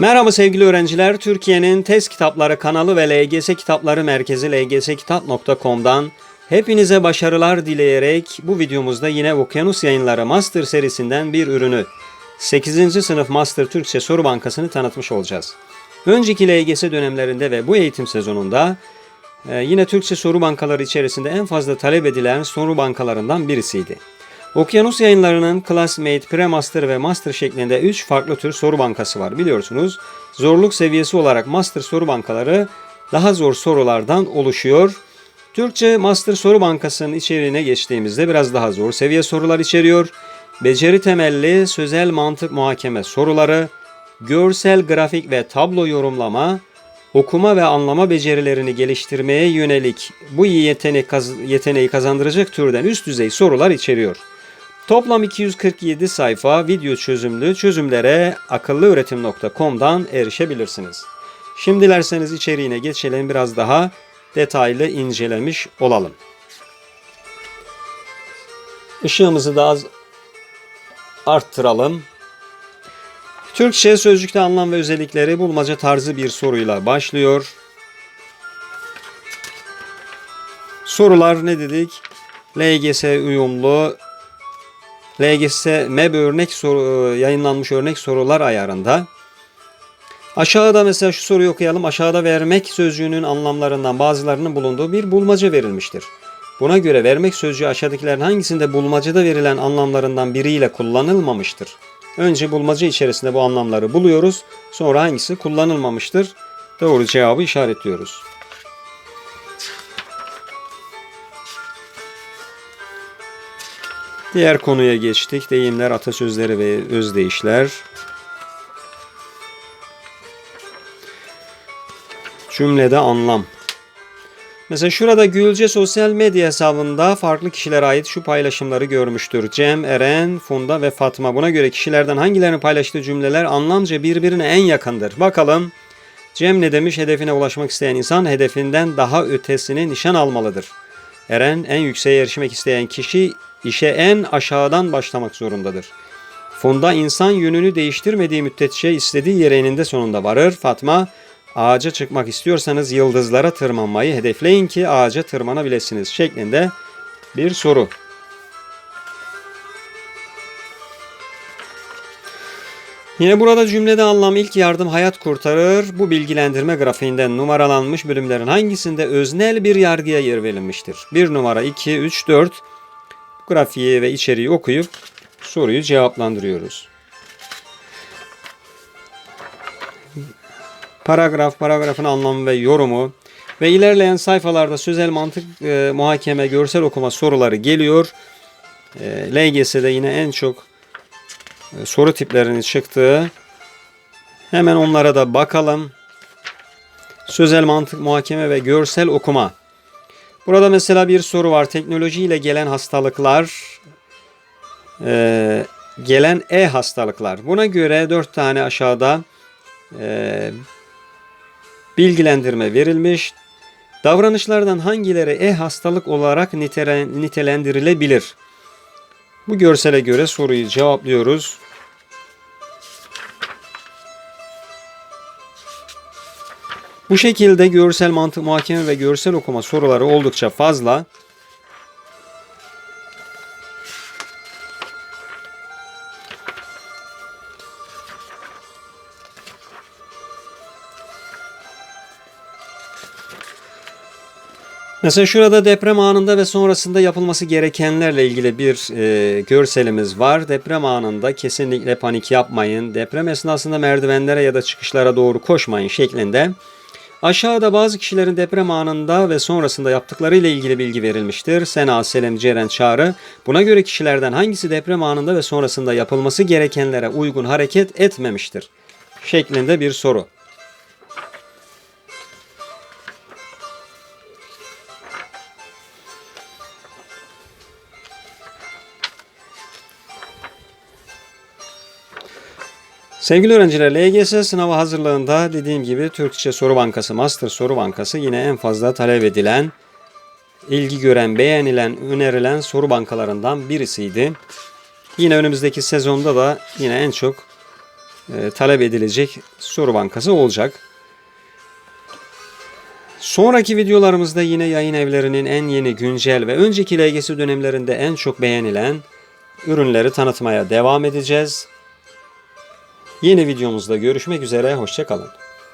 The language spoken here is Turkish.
Merhaba sevgili öğrenciler. Türkiye'nin Test Kitapları kanalı ve LGS Kitapları Merkezi lgskitap.com'dan hepinize başarılar dileyerek bu videomuzda yine Okyanus Yayınları Master serisinden bir ürünü 8. sınıf Master Türkçe Soru Bankası'nı tanıtmış olacağız. Önceki LGS dönemlerinde ve bu eğitim sezonunda e, yine Türkçe soru bankaları içerisinde en fazla talep edilen soru bankalarından birisiydi. Okyanus yayınlarının Classmate, Premaster ve Master şeklinde 3 farklı tür soru bankası var biliyorsunuz. Zorluk seviyesi olarak Master soru bankaları daha zor sorulardan oluşuyor. Türkçe Master soru bankasının içeriğine geçtiğimizde biraz daha zor seviye sorular içeriyor. Beceri temelli sözel mantık muhakeme soruları, görsel grafik ve tablo yorumlama, okuma ve anlama becerilerini geliştirmeye yönelik bu yetenek yeteneği kazandıracak türden üst düzey sorular içeriyor. Toplam 247 sayfa video çözümlü çözümlere akıllıöğretim.com'dan erişebilirsiniz. Şimdi dilerseniz içeriğine geçelim biraz daha detaylı incelemiş olalım. Işığımızı da az arttıralım. Türkçe sözcükte anlam ve özellikleri bulmaca tarzı bir soruyla başlıyor. Sorular ne dedik? LGS uyumlu, LGS MEB örnek soru, yayınlanmış örnek sorular ayarında. Aşağıda mesela şu soruyu okuyalım. Aşağıda vermek sözcüğünün anlamlarından bazılarının bulunduğu bir bulmaca verilmiştir. Buna göre vermek sözcüğü aşağıdakilerin hangisinde bulmacada verilen anlamlarından biriyle kullanılmamıştır? Önce bulmaca içerisinde bu anlamları buluyoruz. Sonra hangisi kullanılmamıştır? Doğru cevabı işaretliyoruz. Diğer konuya geçtik. Deyimler, atasözleri ve özdeyişler. Cümlede anlam. Mesela şurada Gülce sosyal medya hesabında farklı kişilere ait şu paylaşımları görmüştür. Cem, Eren, Funda ve Fatma. Buna göre kişilerden hangilerinin paylaştığı cümleler anlamca birbirine en yakındır? Bakalım. Cem ne demiş? Hedefine ulaşmak isteyen insan hedefinden daha ötesini nişan almalıdır. Eren en yükseğe erişmek isteyen kişi işe en aşağıdan başlamak zorundadır. Funda insan yönünü değiştirmediği müddetçe istediği yere eninde sonunda varır. Fatma ağaca çıkmak istiyorsanız yıldızlara tırmanmayı hedefleyin ki ağaca tırmanabilirsiniz şeklinde bir soru. Yine burada cümlede anlam ilk yardım hayat kurtarır. Bu bilgilendirme grafiğinden numaralanmış bölümlerin hangisinde öznel bir yargıya yer verilmiştir? 1 numara 2, 3, 4 grafiği ve içeriği okuyup soruyu cevaplandırıyoruz. Paragraf, paragrafın anlamı ve yorumu ve ilerleyen sayfalarda sözel mantık e, muhakeme, görsel okuma soruları geliyor. E, LGS'de yine en çok e, soru tiplerinin çıktığı. Hemen onlara da bakalım. Sözel mantık muhakeme ve görsel okuma. Burada mesela bir soru var. Teknolojiyle gelen hastalıklar, e, gelen e-hastalıklar. Buna göre dört tane aşağıda e, bilgilendirme verilmiş. Davranışlardan hangileri e-hastalık olarak nitelen- nitelendirilebilir? Bu görsele göre soruyu cevaplıyoruz. Bu şekilde görsel mantık muhakeme ve görsel okuma soruları oldukça fazla. Mesela şurada deprem anında ve sonrasında yapılması gerekenlerle ilgili bir e, görselimiz var. Deprem anında kesinlikle panik yapmayın. Deprem esnasında merdivenlere ya da çıkışlara doğru koşmayın şeklinde. Aşağıda bazı kişilerin deprem anında ve sonrasında yaptıkları ile ilgili bilgi verilmiştir. Sena, Selim, Ceren, Çağrı. Buna göre kişilerden hangisi deprem anında ve sonrasında yapılması gerekenlere uygun hareket etmemiştir? Şeklinde bir soru. Sevgili öğrenciler, LGS sınavı hazırlığında dediğim gibi Türkçe Soru Bankası, Master Soru Bankası yine en fazla talep edilen, ilgi gören, beğenilen, önerilen soru bankalarından birisiydi. Yine önümüzdeki sezonda da yine en çok e, talep edilecek soru bankası olacak. Sonraki videolarımızda yine yayın evlerinin en yeni, güncel ve önceki LGS dönemlerinde en çok beğenilen ürünleri tanıtmaya devam edeceğiz. Yeni videomuzda görüşmek üzere, hoşçakalın.